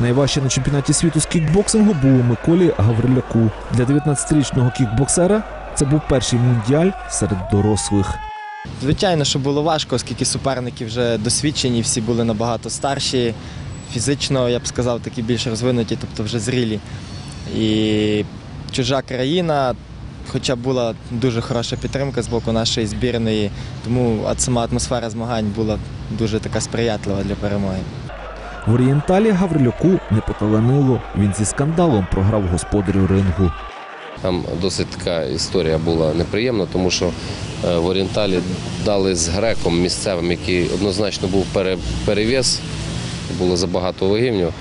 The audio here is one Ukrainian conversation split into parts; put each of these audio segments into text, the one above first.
Найважче на чемпіонаті світу з кікбоксингу було Миколі Гавриляку. Для 19-річного кікбоксера це був перший мундіаль серед дорослих. Звичайно, що було важко, оскільки суперники вже досвідчені, всі були набагато старші, фізично, я б сказав, такі більш розвинуті, тобто вже зрілі. І чужа країна, хоча була дуже хороша підтримка з боку нашої збірної, тому сама атмосфера змагань була дуже така сприятлива для перемоги. В орієнталі Гавриляку не поталенило. Він зі скандалом програв господарю рингу. Там досить така історія була неприємна, тому що е, в Орієнталі дали з греком місцевим, який однозначно був пере- було забагато вагів.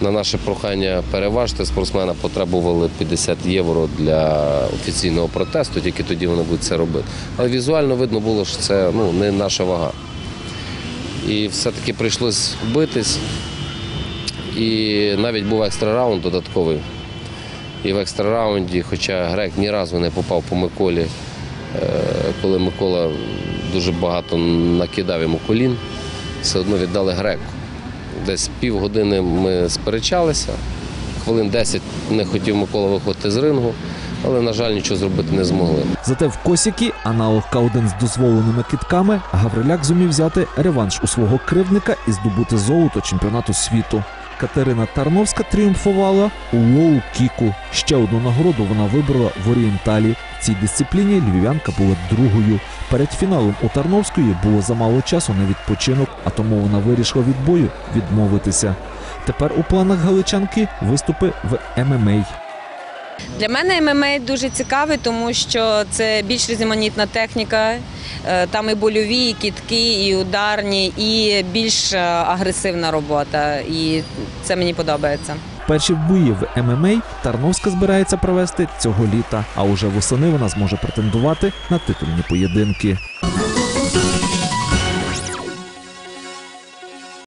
На наше прохання переважити спортсмена потребували 50 євро для офіційного протесту, тільки тоді вони будуть це робити. Але візуально видно було, що це ну, не наша вага. І все-таки прийшлось битись. І навіть був екстра раунд додатковий. І в екстра раунді, хоча грек ні разу не попав по Миколі, е, коли Микола дуже багато накидав йому колін, все одно віддали греку. Десь півгодини ми сперечалися, хвилин 10 не хотів Микола виходити з рингу, але, на жаль, нічого зробити не змогли. Зате в Косікі, аналог К1 з дозволеними китками, Гавриляк зумів взяти реванш у свого кривдника і здобути золото чемпіонату світу. Катерина Тарновська тріумфувала у лоу-кіку. Ще одну нагороду вона вибрала в орієнталі. В цій дисципліні львів'янка була другою. Перед фіналом у Тарновської було замало часу на відпочинок, а тому вона вирішила від бою відмовитися. Тепер у планах галичанки виступи в ММА. Для мене ММА дуже цікавий, тому що це більш різноманітна техніка. Е, Там і больові, і кітки, і ударні, і більш е, агресивна робота. І це мені подобається. Перші бої в ММА Тарновська збирається провести цього літа, а уже восени вона зможе претендувати на титульні поєдинки.